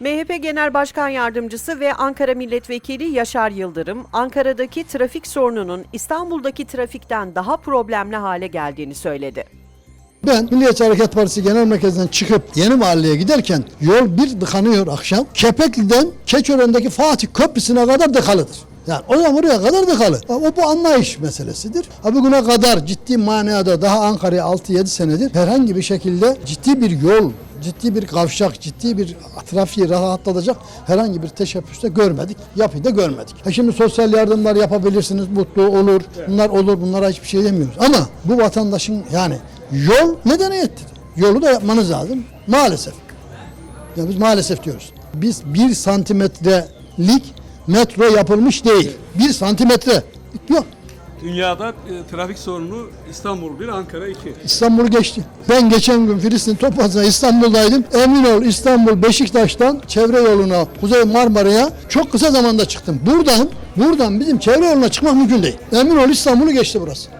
MHP Genel Başkan Yardımcısı ve Ankara Milletvekili Yaşar Yıldırım, Ankara'daki trafik sorununun İstanbul'daki trafikten daha problemli hale geldiğini söyledi. Ben Milliyetçi Hareket Partisi Genel Merkezi'nden çıkıp Yeni Mahalle'ye giderken yol bir tıkanıyor akşam. Kepekli'den Keçören'deki Fatih Köprüsü'ne kadar tıkalıdır. Yani o zaman oraya kadar tıkalı. O bu anlayış meselesidir. Ha bugüne kadar ciddi manada daha Ankara'ya 6-7 senedir herhangi bir şekilde ciddi bir yol, ciddi bir kavşak, ciddi bir trafiği rahatlatacak herhangi bir teşebbüste görmedik. Yapıyı da görmedik. Ha şimdi sosyal yardımlar yapabilirsiniz, mutlu olur. Bunlar olur, bunlara hiçbir şey demiyoruz. Ama bu vatandaşın yani yol medeniyettir. Yolu da yapmanız lazım. Maalesef. Ya biz maalesef diyoruz. Biz bir santimetrelik metro yapılmış değil. Bir santimetre. Yok. Dünyada e, trafik sorunu İstanbul 1, Ankara 2. İstanbul geçti. Ben geçen gün Filistin toplantısında İstanbul'daydım. Emin ol İstanbul Beşiktaş'tan çevre yoluna, Kuzey Marmara'ya çok kısa zamanda çıktım. Buradan, buradan bizim çevre yoluna çıkmak mümkün değil. Emin ol İstanbul'u geçti burası.